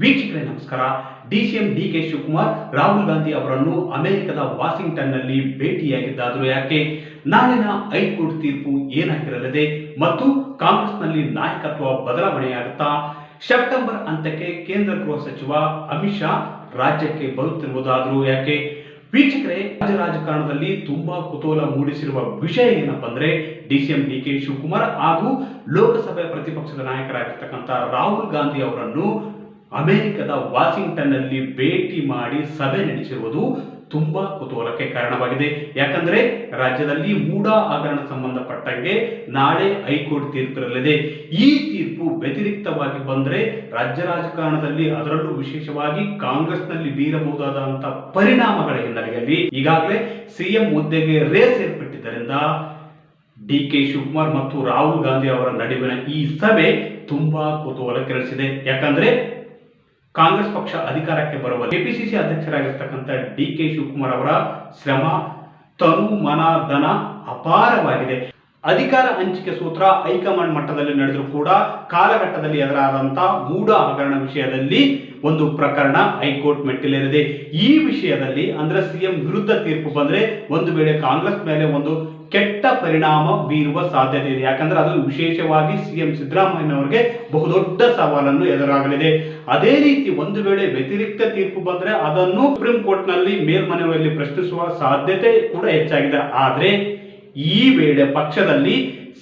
ವೀಕ್ಷಕರೇ, ನಮಸ್ಕಾರ. DCM D K Shivakumar, Rahul Gandhi ಅವರನ್ನು ಅಮೆರಿಕದ ವಾಷಿಂಗ್ಟನ್ನಲ್ಲಿ ಭೇಟಿಯಾಗಿದ್ದಾದರೂ ಯಾಕೆ? ನಾಳಿನ ಹೈಕೋರ್ಟ್ ತೀರ್ಪು ಏನಾಗಿರಲಿದೆ? ಮತ್ತು ಕಾಂಗ್ರೆಸ್ನಲ್ಲಿ ನಾಯಕತ್ವ ಬದಲಾವಣೆಯಾಗುತ್ತಾ? ಸೆಪ್ಟೆಂಬರ್ ಅಂತ್ಯಕ್ಕೆ ಕೇಂದ್ರ ಗೃಹ ಸಚಿವ ಅಮಿತ್ ಶಾ ರಾಜ್ಯಕ್ಕೆ ಬರುತ್ತಿರುವುದಾದರೂ ಯಾಕೆ? ವೀಕ್ಷಕರೇ, ರಾಜ್ಯ ರಾಜಕಾರಣದಲ್ಲಿ ತುಂಬಾ ಕುತೂಹಲ ಮೂಡಿಸಿರುವ ವಿಷಯ ಏನಪ್ಪ ಅಂದ್ರೆ ಡಿಸಿಎಂ ಡಿ ಕೆ ಶಿವಕುಮಾರ್ ಹಾಗೂ ಲೋಕಸಭೆ ಪ್ರತಿಪಕ್ಷದ ನಾಯಕರಾಗಿರ್ತಕ್ಕಂಥ ರಾಹುಲ್ ಗಾಂಧಿ ಅವರನ್ನು ಅಮೆರಿಕದ ವಾಷಿಂಗ್ಟನ್ನಲ್ಲಿ ಭೇಟಿ ಮಾಡಿ ಸಭೆ ನಡೆಸಿರುವುದು ತುಂಬಾ ಕುತೂಹಲಕ್ಕೆ ಕಾರಣವಾಗಿದೆ. ಯಾಕಂದ್ರೆ ರಾಜ್ಯದಲ್ಲಿ ಮೂಡಾ ಹಗರಣ ಸಂಬಂಧಪಟ್ಟಂಗೆ ನಾಳೆ ಹೈಕೋರ್ಟ್ ತೀರ್ಪಿರಲಿದೆ. ಈ ತೀರ್ಪು ವ್ಯತಿರಿಕ್ತವಾಗಿ ಬಂದರೆ ರಾಜ್ಯ ರಾಜಕಾರಣದಲ್ಲಿ ಅದರಲ್ಲೂ ವಿಶೇಷವಾಗಿ ಕಾಂಗ್ರೆಸ್ನಲ್ಲಿ ಬೀರಬಹುದಾದಂಥ ಪರಿಣಾಮಗಳ ಹಿನ್ನೆಲೆಯಲ್ಲಿ ಈಗಾಗಲೇ ಸಿಎಂ ಹುದ್ದೆಗೆ ರೇಸ್ ಏರ್ಪಟ್ಟಿದ್ದರಿಂದ ಡಿ ಕೆ ಶಿವಕುಮಾರ್ ಮತ್ತು ರಾಹುಲ್ ಗಾಂಧಿ ಅವರ ನಡುವಿನ ಈ ಸಭೆ ತುಂಬಾ ಕುತೂಹಲ ಕೆರಳಿಸಿದೆ ಯಾಕಂದ್ರೆ ಕಾಂಗ್ರೆಸ್ ಪಕ್ಷ ಅಧಿಕಾರಕ್ಕೆ ಬರುವ ಕೆಪಿಸಿಸಿ ಅಧ್ಯಕ್ಷರಾಗಿರ್ತಕ್ಕಂಥ ಡಿ ಕೆ ಶಿವಕುಮಾರ್ ಅವರ ಶ್ರಮ, ತನು ಮನ, ಧನ ಅಪಾರವಾಗಿದೆ. ಅಧಿಕಾರ ಹಂಚಿಕೆ ಸೂತ್ರ ಹೈಕಮಾಂಡ್ ಮಟ್ಟದಲ್ಲಿ ನಡೆದರೂ ಕೂಡ ಕಾಲಘಟ್ಟದಲ್ಲಿ ಎದುರಾದಂತಹ ಮೂಢ ಹಗರಣ ವಿಷಯದಲ್ಲಿ ಒಂದು ಪ್ರಕರಣ ಹೈಕೋರ್ಟ್ ಮೆಟ್ಟಿಲೇರಿದೆ. ಈ ವಿಷಯದಲ್ಲಿ ಅಂದ್ರೆ ಸಿಎಂ ವಿರುದ್ಧ ತೀರ್ಪು ಬಂದ್ರೆ ಒಂದು ವೇಳೆ ಕಾಂಗ್ರೆಸ್ ಮೇಲೆ ಒಂದು ಕೆಟ್ಟ ಪರಿಣಾಮ ಬೀರುವ ಸಾಧ್ಯತೆ ಇದೆ. ಯಾಕಂದ್ರೆ ಅದು ವಿಶೇಷವಾಗಿ ಸಿಎಂ ಸಿದ್ದರಾಮಯ್ಯನವರಿಗೆ ಬಹುದೊಡ್ಡ ಸವಾಲನ್ನು ಎದುರಾಗಲಿದೆ. ಅದೇ ರೀತಿ ಒಂದು ವೇಳೆ ವ್ಯತಿರಿಕ್ತ ತೀರ್ಪು ಬಂದ್ರೆ ಅದನ್ನು ಸುಪ್ರೀಂ ಕೋರ್ಟ್ನಲ್ಲಿ ಮೇಲ್ಮನವಿಯಲ್ಲಿ ಪ್ರಶ್ನಿಸುವ ಸಾಧ್ಯತೆ ಕೂಡ ಹೆಚ್ಚಾಗಿದೆ. ಆದರೆ ಈ ವೇಳೆ ಪಕ್ಷದಲ್ಲಿ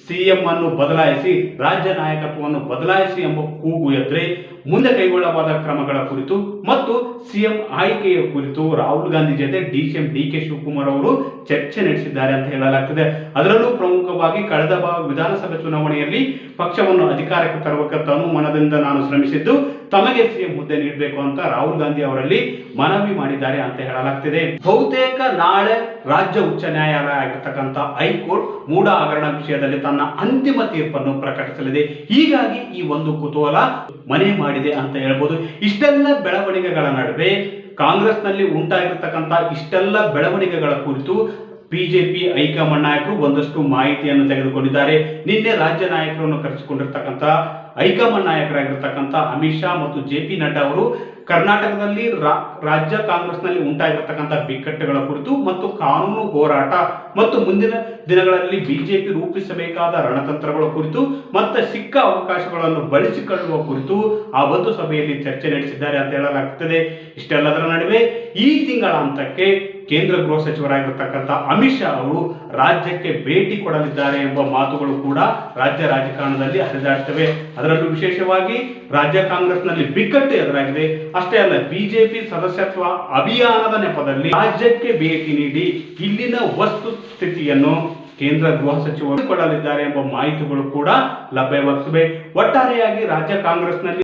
ಸಿಎಂ ಅನ್ನು ಬದಲಾಯಿಸಿ ರಾಜ್ಯ ನಾಯಕತ್ವವನ್ನು ಬದಲಾಯಿಸಿ ಎಂಬ ಕೂಗು ಎದ್ರೆ ಮುಂದೆ ಕೈಗೊಳ್ಳಬಾದ ಕ್ರಮಗಳ ಕುರಿತು ಮತ್ತು ಸಿಎಂ ಆಯ್ಕೆಯ ಕುರಿತು ರಾಹುಲ್ ಗಾಂಧಿ ಜೊತೆ ಡಿಸಿಎಂ ಡಿ ಕೆ ಶಿವಕುಮಾರ್ ಅವರು ಚರ್ಚೆ ನಡೆಸಿದ್ದಾರೆ ಅಂತ ಹೇಳಲಾಗ್ತದೆ. ಅದರಲ್ಲೂ ಪ್ರಮುಖವಾಗಿ ಕಳೆದ ವಿಧಾನಸಭೆ ಚುನಾವಣೆಯಲ್ಲಿ ಪಕ್ಷವನ್ನು ಅಧಿಕಾರಕ್ಕೆ ತರುವಕ್ಕೆ ತನು ಮನದಿಂದ ನಾನು ಶ್ರಮಿಸಿದ್ದು ತಮಗೆ ಸಿಎಂ ಹುದ್ದೆ ನೀಡಬೇಕು ಅಂತ ರಾಹುಲ್ ಗಾಂಧಿ ಅವರಲ್ಲಿ ಮನವಿ ಮಾಡಿದ್ದಾರೆ ಅಂತ ಹೇಳಲಾಗ್ತಿದೆ. ಬಹುತೇಕ ನಾಳೆ ರಾಜ್ಯ ಉಚ್ಚ ನ್ಯಾಯಾಲಯ ಆಗಿರ್ತಕ್ಕಂಥ ಹೈಕೋರ್ಟ್ ಮೂಡ ಹಗರಣ ವಿಷಯದಲ್ಲಿ ತನ್ನ ಅಂತಿಮ ತೀರ್ಪನ್ನು ಪ್ರಕಟಿಸಲಿದೆ. ಹೀಗಾಗಿ ಈ ಒಂದು ಕುತೂಹಲ ಮನೆ ಮಾಡಿದೆ ಅಂತ ಹೇಳ್ಬೋದು. ಇಷ್ಟೆಲ್ಲ ಬೆಳವಣಿಗೆಗಳ ನಡುವೆ ಕಾಂಗ್ರೆಸ್ನಲ್ಲಿ ಉಂಟಾಗಿರ್ತಕ್ಕಂಥ ಇಷ್ಟೆಲ್ಲ ಬೆಳವಣಿಗೆಗಳ ಕುರಿತು ಬಿಜೆಪಿ ಹೈಕಮಾಂಡ್ ನಾಯಕರು ಒಂದಷ್ಟು ಮಾಹಿತಿಯನ್ನು ತೆಗೆದುಕೊಂಡಿದ್ದಾರೆ. ನಿನ್ನೆ ರಾಜ್ಯ ನಾಯಕರನ್ನು ಕರೆಸಿಕೊಂಡಿರ್ತಕ್ಕಂಥ ಹೈಕಮಾಂಡ್ ನಾಯಕರಾಗಿರ್ತಕ್ಕಂಥ ಅಮಿತ್ ಶಾ ಮತ್ತು ಜೆ ಪಿ ನಡ್ಡಾ ಅವರು ಕರ್ನಾಟಕದಲ್ಲಿ ರಾಜ್ಯ ಕಾಂಗ್ರೆಸ್ನಲ್ಲಿ ಉಂಟಾಗಿರ್ತಕ್ಕಂಥ ಬಿಕ್ಕಟ್ಟುಗಳ ಕುರಿತು ಮತ್ತು ಕಾನೂನು ಹೋರಾಟ ಮತ್ತು ಮುಂದಿನ ದಿನಗಳಲ್ಲಿ ಬಿಜೆಪಿ ರೂಪಿಸಬೇಕಾದ ರಣತಂತ್ರಗಳ ಕುರಿತು ಮತ್ತು ಸಿಕ್ಕ ಅವಕಾಶಗಳನ್ನು ಬಳಸಿಕೊಳ್ಳುವ ಕುರಿತು ಆ ಒಂದು ಸಭೆಯಲ್ಲಿ ಚರ್ಚೆ ನಡೆಸಿದ್ದಾರೆ ಅಂತ ಹೇಳಲಾಗುತ್ತದೆ. ಇಷ್ಟೆಲ್ಲದರ ನಡುವೆ ಈ ತಿಂಗಳ ಹಂತಕ್ಕೆ ಕೇಂದ್ರ ಗೃಹ ಸಚಿವರಾಗಿರ್ತಕ್ಕಂಥ ಅಮಿತ್ ಶಾ ಅವರು ರಾಜ್ಯಕ್ಕೆ ಭೇಟಿ ಕೊಡಲಿದ್ದಾರೆ ಎಂಬ ಮಾತುಗಳು ಕೂಡ ರಾಜ್ಯ ರಾಜಕಾರಣದಲ್ಲಿ ಹರಿದಾಡ್ತವೆ. ಅದರಲ್ಲೂ ವಿಶೇಷವಾಗಿ ರಾಜ್ಯ ಕಾಂಗ್ರೆಸ್ನಲ್ಲಿ ಬಿಕ್ಕಟ್ಟು ಎದುರಾಗಿದೆ. ಅಷ್ಟೇ ಅಲ್ಲ, ಬಿಜೆಪಿ ಸದಸ್ಯತ್ವ ಅಭಿಯಾನದ ನೆಪದಲ್ಲಿ ರಾಜ್ಯಕ್ಕೆ ಭೇಟಿ ನೀಡಿ ಇಲ್ಲಿನ ವಸ್ತುಸ್ಥಿತಿಯನ್ನು ಕೇಂದ್ರ ಗೃಹ ಸಚಿವರು ಕೊಡಲಿದ್ದಾರೆ ಎಂಬ ಮಾಹಿತಿಗಳು ಕೂಡ ಲಭ್ಯವಾಗ್ತವೆ. ಒಟ್ಟಾರೆಯಾಗಿ ರಾಜ್ಯ ಕಾಂಗ್ರೆಸ್ನಲ್ಲಿ